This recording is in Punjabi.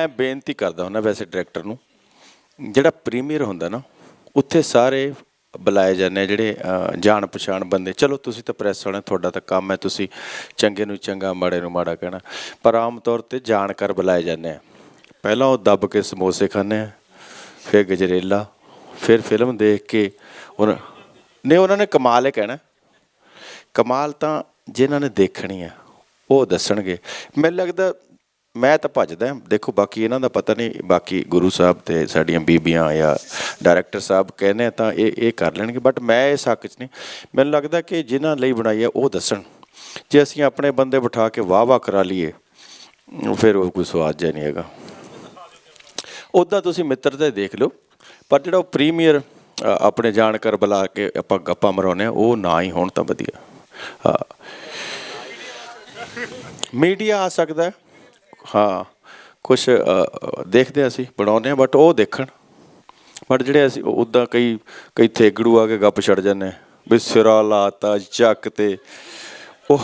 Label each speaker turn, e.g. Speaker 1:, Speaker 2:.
Speaker 1: ਮੈਂ ਬੇਨਤੀ ਕਰਦਾ ਹੁੰਦਾ ਵੈਸੇ ਡਾਇਰੈਕਟਰ ਨੂੰ, ਜਿਹੜਾ ਪ੍ਰੀਮੀਅਰ ਹੁੰਦਾ ਨਾ, ਉੱਥੇ ਸਾਰੇ ਬੁਲਾਏ ਜਾਂਦੇ ਜਿਹੜੇ ਜਾਣ ਪਛਾਣ ਬੰਦੇ, ਚਲੋ ਤੁਸੀਂ ਤਾਂ ਪ੍ਰੈਸ ਵਾਲੇ ਤੁਹਾਡਾ ਤਾਂ ਕੰਮ ਹੈ, ਤੁਸੀਂ ਚੰਗੇ ਨੂੰ ਚੰਗਾ, ਮਾੜੇ ਨੂੰ ਮਾੜਾ ਕਹਿਣਾ। ਪਰ ਆਮ ਤੌਰ ਤੇ ਜਾਣਕਾਰ ਬੁਲਾਏ ਜਾਂਦੇ ਆ। ਪਹਿਲਾਂ ਉਹ ਦੱਬ ਕੇ ਸਮੋਸੇ ਖਾਂਦੇ ਆ, ਫਿਰ ਗਜਰੇਲਾ, ਫਿਰ ਫਿਲਮ ਦੇਖ ਕੇ ਉਹਨਾਂ ਨੇ ਉਹਨਾਂ ਨੇ ਕਮਾਲ ਹੀ ਕਹਿਣਾ। ਕਮਾਲ ਤਾਂ ਜਿਨ੍ਹਾਂ ਨੇ ਦੇਖਣੀ ਆ, ਉਹ ਦੱਸਣਗੇ। ਮੈਨੂੰ ਲੱਗਦਾ ਮੈਂ ਤਾਂ ਭੱਜਦਾ ਦੇਖੋ, ਬਾਕੀ ਇਹਨਾਂ ਦਾ ਪਤਾ ਨਹੀਂ, ਬਾਕੀ ਗੁਰੂ ਸਾਹਿਬ ਤੇ ਸਾਡੀਆਂ ਬੀਬੀਆਂ ਜਾਂ ਡਾਇਰੈਕਟਰ ਸਾਹਿਬ ਕਹਿੰਦੇ ਤਾਂ ਇਹ ਇਹ ਕਰ ਲੈਣਗੇ। ਬਟ ਮੈਂ ਇਸ ਹੱਕ 'ਚ ਨਹੀਂ। ਮੈਨੂੰ ਲੱਗਦਾ ਕਿ ਜਿਨ੍ਹਾਂ ਲਈ ਬਣਾਈ ਹੈ ਉਹ ਦੱਸਣ। ਜੇ ਅਸੀਂ ਆਪਣੇ ਬੰਦੇ ਬਿਠਾ ਕੇ ਵਾਹ ਵਾਹ ਕਰਾ ਲਈਏ, ਫਿਰ ਉਹ ਕੋਈ ਸਵਾਦ ਜਿਹਾ ਨਹੀਂ ਹੈਗਾ। ਉਦਾਂ ਤੁਸੀਂ ਮਿੱਤਰ ਤੇ ਦੇਖ ਲਓ। ਪਰ ਜਿਹੜਾ ਉਹ ਪ੍ਰੀਮੀਅਰ ਆਪਣੇ ਜਾਣਕਾਰ ਬੁਲਾ ਕੇ ਆਪਾਂ ਗੱਪਾਂ ਮਰਾਉਂਦੇ ਆ ਉਹ ਨਾ ਹੀ ਹੋਣ ਤਾਂ ਵਧੀਆ। ਹਾਂ ਮੀਡੀਆ ਆ ਸਕਦਾ ਹੈ। ਹਾਂ ਕੁਝ ਦੇਖਦੇ ਹਾਂ ਅਸੀਂ, ਬਣਾਉਂਦੇ ਆ ਬਟ ਉਹ ਦੇਖਣ। ਬਟ ਜਿਹੜੇ ਅਸੀਂ ਉਦਾਂ ਕਈ ਕਈ ਥੇਗੜੂ ਆ ਕੇ ਗੱਪ ਛੱਡ ਜਾਂਦੇ ਆ ਵੀ ਸਿਰਾ ਲਾਤਾ ਚੱਕ ਤੇ। ਉਹ